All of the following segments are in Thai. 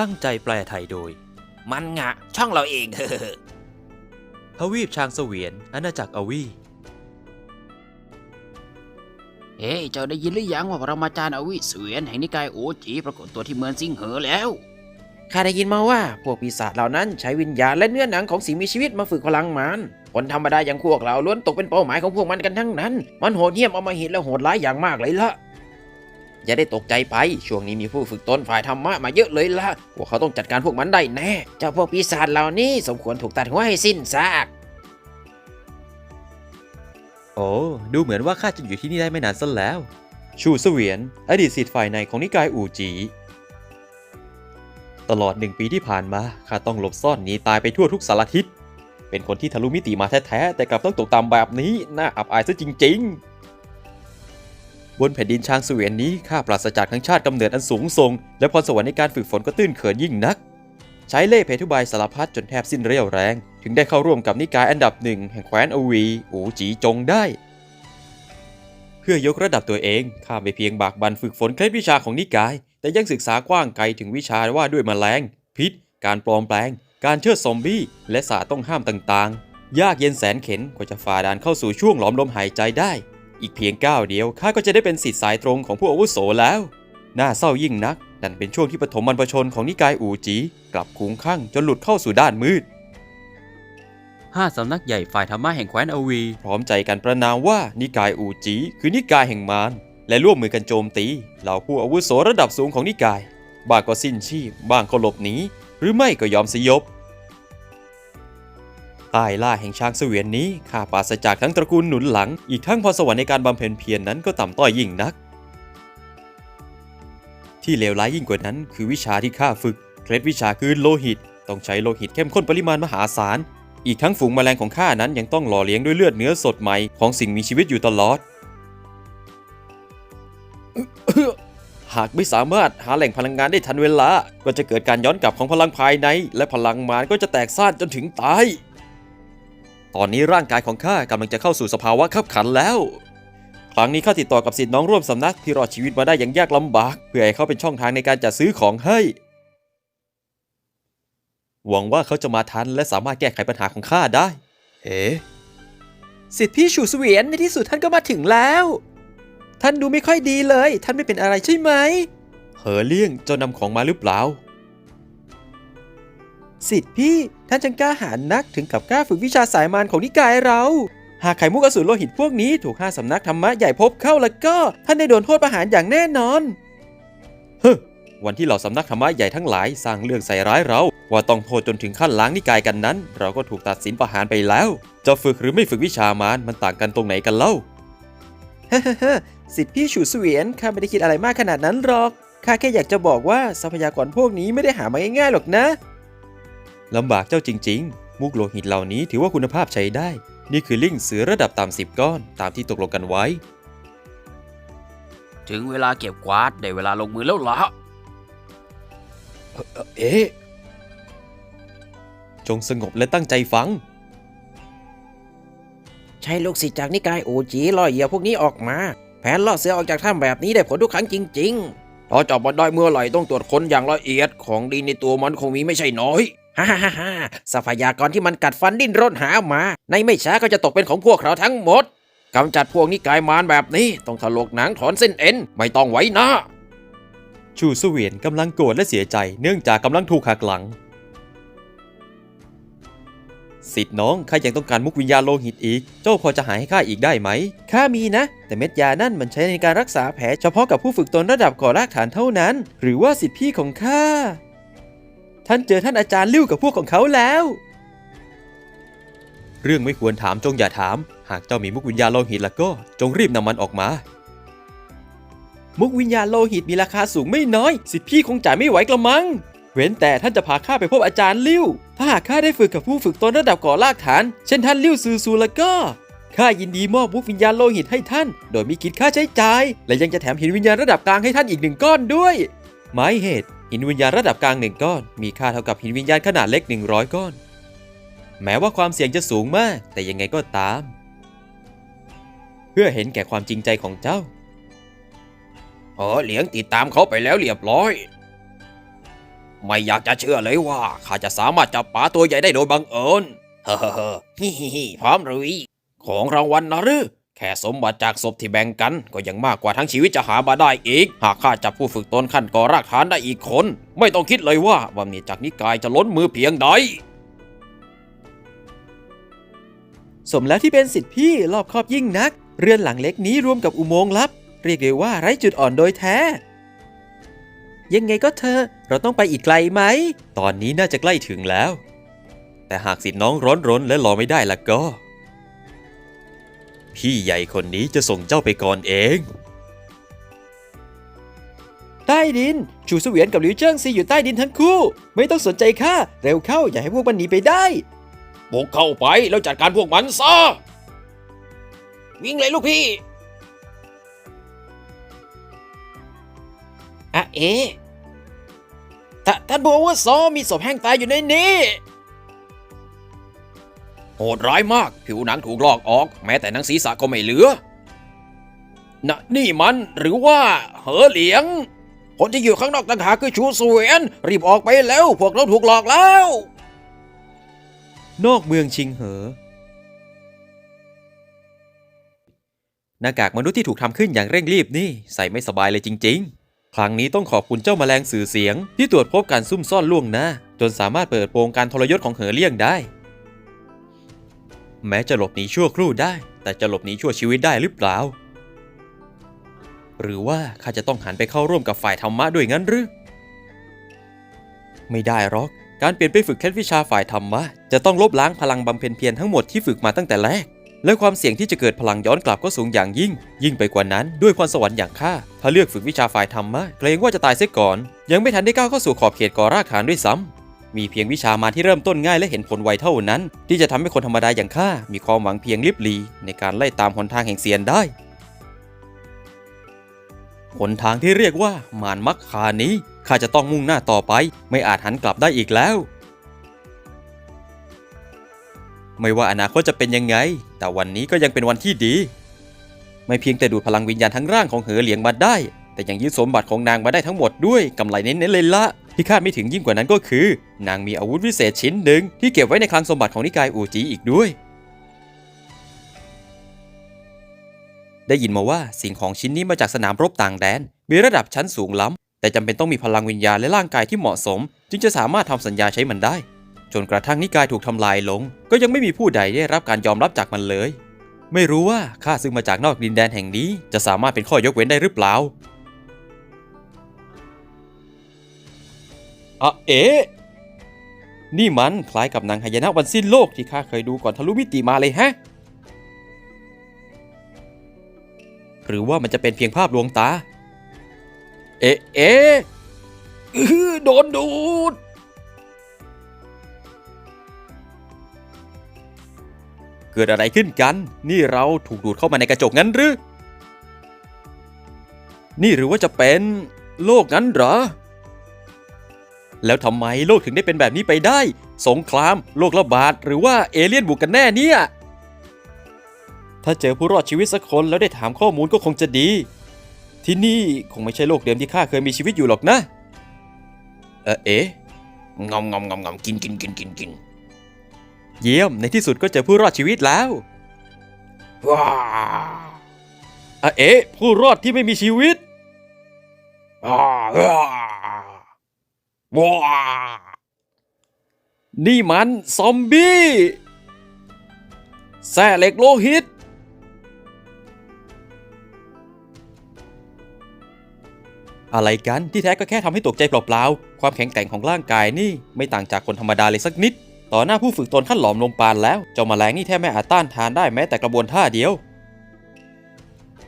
ตั้งใจแปลไทยโดย มันงะ ช่องเราเองทวีปช้างเสวียนอาณาจักรอวีเฮ้ยเจ้าได้ยินหรือยังว่าปรมาจารย์อวิเสวียนแห่งนิกายโอจีปรากฏตัวที่เมืองซิงเหอแล้วข้าได้ยินมาว่า พวกปีศาจเหล่านั้นใช้วิญญาณและเนื้อหนังของสิ่งมีชีวิตมาฝึกพลังมันคนธรรมดาอย่างพวกเราล้วนตกเป็นเป้าหมายของพวกมันกันทั้งนั้น มันโหดเหี้ยมเอามาหินและโหดร้ายอย่างมากเลยละ อย่าได้ตกใจไป ช่วงนี้มีผู้ฝึกตนฝ่ายธรรมะมาเยอะเลยละพวกเขาต้องจัดการพวกมันได้แน่ เจ้าพวกปีศาจเหล่านี้สมควรถูกตัดหัวให้สิ้นซากโอ้ดูเหมือนว่าข้าจะอยู่ที่นี่ได้ไม่นานซะแล้ว ชูเสวียน อดีตศิษย์ฝ่ายในของนิกายอูจี ตลอดหนึ่งปีที่ผ่านมาข้าต้องหลบซ่อนหนีตายไปทั่วทุกสารทิศเป็นคนที่ทะลุมิติมาแท้ๆแต่กลับต้องตกต่ำแบบนี้น่าอับอายซะจริง ๆ บนแผ่นดินช้างเสวียนนี้ข้าปราศจากทั้งชาติกำเนิดอันสูงส่ง และพรสวรรค์ในการฝึกฝนก็ตื้นเขินยิ่งนัก ใช้เล่ห์เพทุบายสารพัดจนแทบสิ้นเรี่ยวแรง ถึงได้เข้าร่วมกับนิกายอันดับหนึ่งแห่งแคว้นอวีอูจีจงได้ เพื่อยกระดับตัวเองข้าไม่เพียงบากบันฝึกฝนเคล็ดวิชาของนิกาย แต่ยังศึกษากว้างไกลถึงวิชาว่าด้วยแมลง พิษ การปลอมแปลง การเชิดซอมบี้และศาสตร์ต้องห้ามต่างๆ ยากเย็นแสนเข็นกว่าจะฝ่าด่านเข้าสู่ช่วงหลอมลมหายใจได้ อีกเพียงก้าวเดียวข้าก็จะได้เป็นศิษย์สายตรงของผู้อาวุโสแล้ว น่าเศร้ายิ่งนัก นั่นเป็นช่วงที่ปฐมบรรพชนของนิกายอูจี กลับคุ้งข้างจนหลุดเข้าสู่ด้านมืดห้าสำนักใหญ่ฝ่ายธรรมะแห่งแคว้นอวี พร้อมใจกันประนามว่านิกายอูจีคือนิกายแห่งมารและร่วมมือกันโจมตีเหล่าผู้อาวุโสระดับสูงของนิกายบ้างก็สิ้นชีพบ้างก็หลบหนีหรือไม่ก็ยอมสยบ ใต้ล่าแห่งช้างเสวียนนี้ข้าปราศจากทั้งตระกูลหนุนหลัง อีกทั้งพรสวรรค์ในการบำเพ็ญเพียรนนั้นก็ต่ำต้อยยิ่งนัก ที่เลวร้ายยิ่งกว่านั้น คือวิชาที่ข้าฝึก เคล็ดวิชาคือโลหิต ต้องใช้โลหิตเข้มข้นปริมาณมหาศาล อีกทั้งฝูงแมลงของข้านั้นยังต้องหล่อเลี้ยงด้วยเลือดเนื้อสดใหม่ของสิ่งมีชีวิตอยู่ตลอด หากไม่สามารถหาแหล่งพลังงานได้ทันเวลา ก็จะเกิดการย้อนกลับของพลังภายใน และพลังมารก็จะแตกซ่านจนถึงตาย ตอนนี้ร่างกายของข้ากำลังจะเข้าสู่สภาวะขับขันแล้ว ครั้งนี้ข้าติดต่อกับสิทธิ์น้องร่วมสำนักที่รอดชีวิตมาได้อย่างยากลำบาก เพื่อให้เขาเป็นช่องทางในการจัดซื้อของให้ หวังว่าเขาจะมาทันและสามารถแก้ไขปัญหาของข้าได้ เอ๋สิทธิพี่ชูเสวียนในที่สุดท่านก็มาถึงแล้ว ท่านดูไม่ค่อยดีเลย ท่านไม่เป็นอะไรใช่ไหม เหอเลี่ยงเจ้านำของมาหรือเปล่า สิทธิพี่ท่านจังกล้าหาญนักถึงกับกล้าฝึกวิชาสายมารของนิกายเรา หากไข่มุกอสูรโลหิตพวกนี้ถูกห้าสำนักธรรมะใหญ่พบเข้าแล้วก็ ท่านได้โดนโทษประหารอย่างแน่นอนเฮ้อวันที่เหล่าสำนักธรรมะใหญ่ทั้งหลายสร้างเรื่องใส่ร้ายเรา ว่าต้องโทษจนถึงขั้นล้างนิกายกันนั้น เราก็ถูกตัดสินประหารไปแล้ว จะฝึกหรือไม่ฝึกวิชามารมันต่างกันตรงไหนกันเล่าเฮ้อสิทธิพี่ฉูเสวียนข้าไม่ได้คิดอะไรมากขนาดนั้นหรอกข้าแค่อยากจะบอกว่าทรัพยากรพวกนี้ไม่ได้หามาง่ายๆหรอกนะ ลำบากเจ้าจริง ๆ มุกโลหิตเหล่านี้ถือว่าคุณภาพใช้ได้ นี่คือลิงเสือระดับต่ำสิบก้อนตามที่ตกลงกันไว้ ถึงเวลาเก็บกวาดได้เวลาลงมือแล้วละเอ๊ะจงสงบและตั้งใจฟัง ใช้ลูกศิษย์จากนิกายอูจีล่อเหยื่อพวกนี้ออกมา แผนล่อเสือออกจากถ้ำแบบนี้ได้ผลทุกครั้งจริงๆเราจับมันได้เมื่อไหร่ต้องตรวจค้นอย่างละเอียดของดีในตัวมันคงมีไม่ใช่น้อย ฮ่าฮ่าฮ่าทรัพยากรที่มันกัดฟันดิ้นรนหามา ในไม่ช้าก็จะตกเป็นของพวกเราทั้งหมดกำจัดพวกนิกายมารแบบนี้ ต้องถลกหนังถอนเส้นเอ็น ไม่ต้องไว้น้าชูสเวียนกำลังโกรธและเสียใจเนื่องจากกำลังถูกหักหลัง สิทธิ์น้องข้ายังต้องการมุกวิญญาณโลหิตอีก เจ้าพอจะหาให้ข้าอีกได้ไหมข้ามีนะ แต่เม็ดยานั่นมันใช้ในการรักษาแผลเฉพาะกับผู้ฝึกตนระดับก่อรากฐานเท่านั้น หรือว่าสิทธิพี่ของข้า ท่านเจอท่านอาจารย์ลิ้วกับพวกของเขาแล้ว เรื่องไม่ควรถามจงอย่าถาม หากเจ้ามีมุกวิญญาณโลหิตแล้วก็จงรีบนำมันออกมา มุกวิญญาณโลหิตมีราคาสูงไม่น้อย สิทธิพี่คงจ่ายไม่ไหวกระมัง เว้นแต่ท่านจะพาข้าไปพบอาจารย์ลิ้ว ถ้าหากข้าได้ฝึกกับผู้ฝึกตนระดับก่อรากฐาน เช่นท่านลิ้วซือซูแล้วก็ข้ายินดีมอบมุกวิญญาณโลหิตให้ท่าน โดยไม่คิดค่าใช้จ่าย และยังจะแถมหินวิญญาณระดับกลางให้ท่านอีกหนึ่งก้อนด้วย หมายเหตุ หินวิญญาณระดับกลางหนึ่งก้อน มีค่าเท่ากับหินวิญญาณขนาดเล็ก 100 ก้อน แม้ว่าความเสี่ยงจะสูงมาก แต่ยังไงก็ตาม เพื่อเห็นแก่ความจริงใจของเจ้าเออเหลียงติดตามเขาไปแล้วเรียบร้อย ไม่อยากจะเชื่อเลยว่าข้าจะสามารถจับปลาตัวใหญ่ได้โดยบังเอิญเฮ้อเฮ้อเฮ้อฮิฮิฮิพร้อมหรือของรางวัลนะหรือ แค่สมบัติจากศพที่แบ่งกันก็ยังมากกว่าทั้งชีวิตจะหามาได้อีก หากข้าจับผู้ฝึกตนขั้นก่อรากฐานได้อีกคน ไม่ต้องคิดเลยว่าบำเหน็จจากนิกายจะล้นมือเพียงใดสมแล้วที่เป็นสิทธิพี่รอบครอบยิ่งนัก เรือนหลังเล็กนี้รวมกับอุโมงค์ลับ เรียกได้ว่าไร้จุดอ่อนโดยแท้ ยังไงก็เธอเราต้องไปอีกไกลไหม ตอนนี้น่าจะใกล้ถึงแล้ว แต่หากสิทธิน้องร้อนรนและรอไม่ได้ล่ะก็ พี่ใหญ่คนนี้จะส่งเจ้าไปก่อนเอง ใต้ดิน ชูเสวียนกับหลิวเจิ้งซีอยู่ใต้ดินทั้งคู่ ไม่ต้องสนใจข้าเร็วเข้าอย่าให้พวกมันหนีไปได้ บุกเข้าไปแล้วจัดการพวกมันซะ วิ่งเลยลูกพี่อะเอ๊ะท่าท่านบอกว่าซอมีศพแห้งตายอยู่ในนี้ โหดร้ายมาก ผิวหนังถูกลอกออก แม้แต่หนังศีรษะก็ไม่เหลือนะนี่มันหรือว่าเหอเหลียง คนที่อยู่ข้างนอกต่างหากคือชูเสวียนรีบออกไปแล้ว พวกเราถูกหลอกแล้ว นอกเมืองชิงเหอ หน้ากากมนุษย์ที่ถูกทำขึ้นอย่างเร่งรีบนี่ใส่ไม่สบายเลยจริง ๆ ครั้งนี้ต้องขอบคุณเจ้าแมลงสื่อเสียง ที่ตรวจพบการซุ่มซ่อนล่วงหน้าจนสามารถเปิดโปงการทรยศของเหอเลี่ยงได้ แม้จะหลบหนีชั่วครู่ได้ แต่จะหลบหนีชั่วชีวิตได้หรือเปล่า หรือว่าข้าจะต้องหันไปเข้าร่วมกับฝ่ายธรรมะด้วยงั้นหรือ ไม่ได้หรอก การเปลี่ยนไปฝึกเคล็ดวิชาฝ่ายธรรมะ จะต้องลบล้างพลังบำเพ็ญเพียรทั้งหมดที่ฝึกมาตั้งแต่แรก และความเสี่ยงที่จะเกิดพลังย้อนกลับก็สูงอย่างยิ่ง ยิ่งไปกว่านั้นด้วยพรสวรรค์อย่างข้าถ้าเลือกฝึกวิชาฝ่ายธรรมะเกรงว่าจะตายเสียก่อน ยังไม่ทันได้ก้าวเข้าสู่ขอบเขตก่อรากฐานด้วยซ้ำ มีเพียงวิชามาที่เริ่มต้นง่ายและเห็นผลไวเท่านั้น ที่จะทำให้คนธรรมดาอย่างข้ามีความหวังเพียงลิบลี ในการไล่ตามหนทางแห่งเสียนได้หนทางที่เรียกว่ามารมักคานี้ข้าจะต้องมุ่งหน้าต่อไป ไม่อาจหันกลับได้อีกแล้ว ไม่ว่าอนาคตจะเป็นยังไง แต่วันนี้ก็ยังเป็นวันที่ดี ไม่เพียงแต่ดูดพลังวิญญาณทั้งร่างของเหอเหลียงมาได้ แต่ยังยึดสมบัติของนางมาได้ทั้งหมดด้วยกำไรเน้นๆเลยละ ที่คาดไม่ถึงยิ่งกว่านั้นก็คือ นางมีอาวุธวิเศษชิ้นหนึ่งที่เก็บไว้ในคลังสมบัติของนิกายอูจีอีกด้วย ได้ยินมาว่าสิ่งของชิ้นนี้มาจากสนามรบต่างแดน มีระดับชั้นสูงล้ำ แต่จำเป็นต้องมีพลังวิญญาณและร่างกายที่เหมาะสม จึงจะสามารถทำสัญญาใช้มันได้ จนกระทั่งนิกายถูกทำลายลง ก็ยังไม่มีผู้ใดได้รับการยอมรับจากมันเลย ไม่รู้ว่าข้าซึ่งมาจากนอกดินแดนแห่งนี้ จะสามารถเป็นข้อยกเว้นได้หรือเปล่า อะเอ๋นี่มันคล้ายกับนางหายนะวันสิ้นโลกที่ข้าเคยดูก่อนทะลุมิติมาเลยฮะ หรือว่ามันจะเป็นเพียงภาพลวงตา เอ๊ะเอ๊ะโดนดูดเกิดอะไรขึ้นกัน นี่เราถูกดูดเข้ามาในกระจกงั้นหรือ นี่หรือว่าจะเป็นโลกงั้นเหรอ แล้วทำไมโลกถึงได้เป็นแบบนี้ไปได้ สงคราม โรคระบาด หรือว่าเอเลี่ยนบุกกันแน่เนี่ย ถ้าเจอผู้รอดชีวิตสักคนแล้วได้ถามข้อมูลก็คงจะดี ที่นี่คงไม่ใช่โลกเดิมที่ข้าเคยมีชีวิตอยู่หรอกนะ เออเอ๊ะงอมงอมงอมงอมกินกินกินกินกินเยี่ยมในที่สุดก็เจอผู้รอดชีวิตแล้วว้าอะเอ๊ะผู้รอดที่ไม่มีชีวิตว้า ว้านี่มันซอมบี้แส่เหล็กโลหิต อะไรกันที่แท้ก็แค่ทำให้ตกใจเปล่าๆ ความแข็งแกร่งของร่างกายนี่ไม่ต่างจากคนธรรมดาเลยสักนิด ต่อหน้าผู้ฝึกตนขั้นหลอมลมปานแล้ว เจ้าแมลงนี่แทบไม่อาจต้านทานได้แม้แต่กระบวนท่าเดียว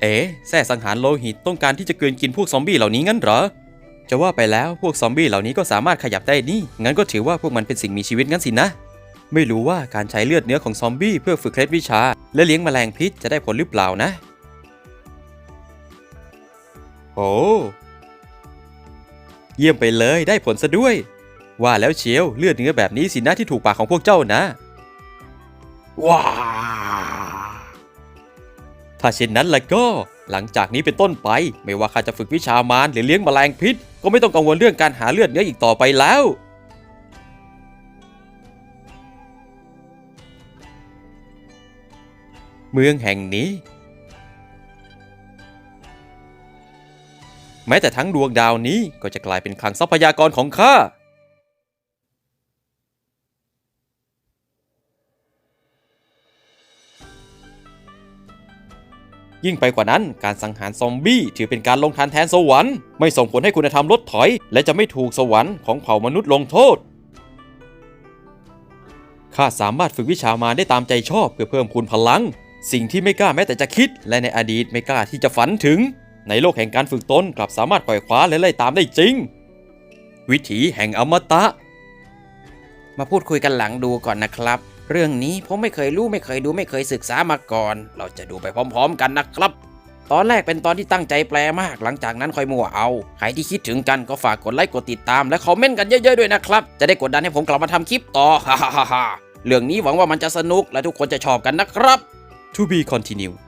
เอ๋แส่สังหารโลหิตต้องการที่จะเกินกินพวกซอมบี้เหล่านี้งั้นเหรอ จะว่าไปแล้วพวกซอมบี้เหล่านี้ก็สามารถขยับได้นี่ งั้นก็ถือว่าพวกมันเป็นสิ่งมีชีวิตงั้นสินะ ไม่รู้ว่าการใช้เลือดเนื้อของซอมบี้เพื่อฝึกเคล็ดวิชา และเลี้ยงแมลงพิษจะได้ผลหรือเปล่านะ โอ้เยี่ยมไปเลยได้ผลซะด้วย ว่าแล้วเชียวเลือดเนื้อแบบนี้สินะที่ถูกปากของพวกเจ้านะ ว้าถ้าเช่นนั้นแล้วก็ หลังจากนี้เป็นต้นไป ไม่ว่าข้าจะฝึกวิชามารหรือเลี้ยงแมลงพิษ ก็ก็ไม่ต้องกังวลเรื่องการหาเลือดเนื้ออีกต่อไปแล้ว เมืองแห่งนี้ แม้แต่ทั้งดวงดาวนี้ก็จะกลายเป็นคลังทรัพยากรของข้า ยิ่งไปกว่านั้นการสังหารซอมบี้ถือเป็นการลงทันแทนสวรรค์ไม่ส่งผลให้คุณธรรมลดถอย และจะไม่ถูกสวรรค์ของเผ่ามนุษย์ลงโทษข้าสามารถฝึกวิชามาได้ตามใจชอบเพื่อเพิ่มพูนพลัง สิ่งที่ไม่กล้าแม้แต่จะคิด และในอดีตไม่กล้าที่จะฝันถึง ในโลกแห่งการฝึกตนกลับสามารถปล่อยคว้าและไล่ตามได้จริง วิถีแห่งอมตะ มาพูดคุยกันหลังดูก่อนนะครับ เรื่องนี้ผมไม่เคยรู้ไม่เคยดูไม่เคยศึกษามาก่อน เราจะดูไปพร้อม ๆ กันนะครับ ตอนแรกเป็นตอนที่ตั้งใจแปลมาก หลังจากนั้นค่อยมั่วเอา ใครที่คิดถึงกันก็ฝากกดไลค์กดติดตามและคอมเมนต์กันเยอะๆด้วยนะครับ จะได้กดดันให้ผมกลับมาทำคลิปต่อฮ่าฮ่าฮ่าเรื่องนี้หวังว่ามันจะสนุกและทุกคนจะชอบกันนะครับ To be continued